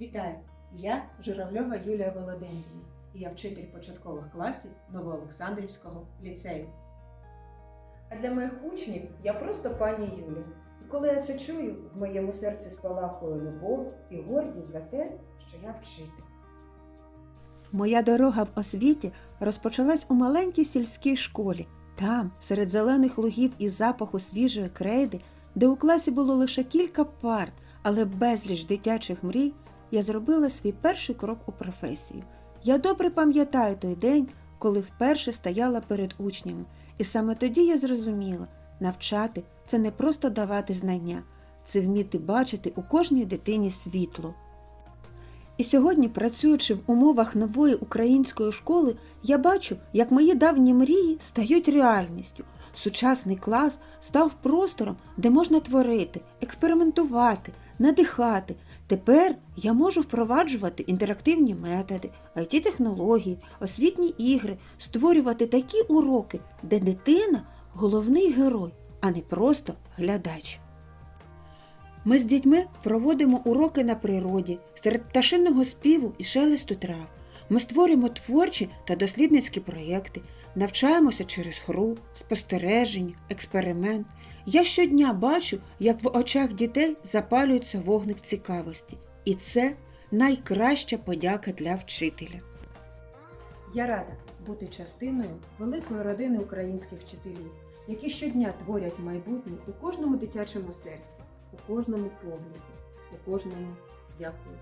Вітаю! Я Журавльова Юлія Володимирівна, і я вчитель початкових класів Новоолександрівського ліцею. А для моїх учнів я просто пані Юля. І коли я це чую, в моєму серці спалахує любов і гордість за те, що я вчитель. Моя дорога в освіті розпочалась у маленькій сільській школі. Там, серед зелених лугів і запаху свіжої крейди, де у класі було лише кілька парт, але безліч дитячих мрій, я зробила свій перший крок у професію. Я добре пам'ятаю той день, коли вперше стояла перед учнями, і саме тоді я зрозуміла, навчати це не просто давати знання, це вміти бачити у кожній дитині світло. І сьогодні, працюючи в умовах нової української школи, я бачу, як мої давні мрії стають реальністю. Сучасний клас став простором, де можна творити, експериментувати, надихати. Тепер я можу впроваджувати інтерактивні методи, it технології освітні ігри, створювати такі уроки, де дитина головний герой, а не просто глядач. Ми з дітьми проводимо уроки на природі, серед пташиного співу і шелесту трав. Ми створюємо творчі та дослідницькі проєкти, навчаємося через гру, спостереження, експеримент. Я щодня бачу, як в очах дітей запалюється вогник цікавості. І це найкраща подяка для вчителя. Я рада бути частиною великої родини українських вчителів, які щодня творять майбутнє у кожному дитячому серці, у кожному погляді, у кожному дякую.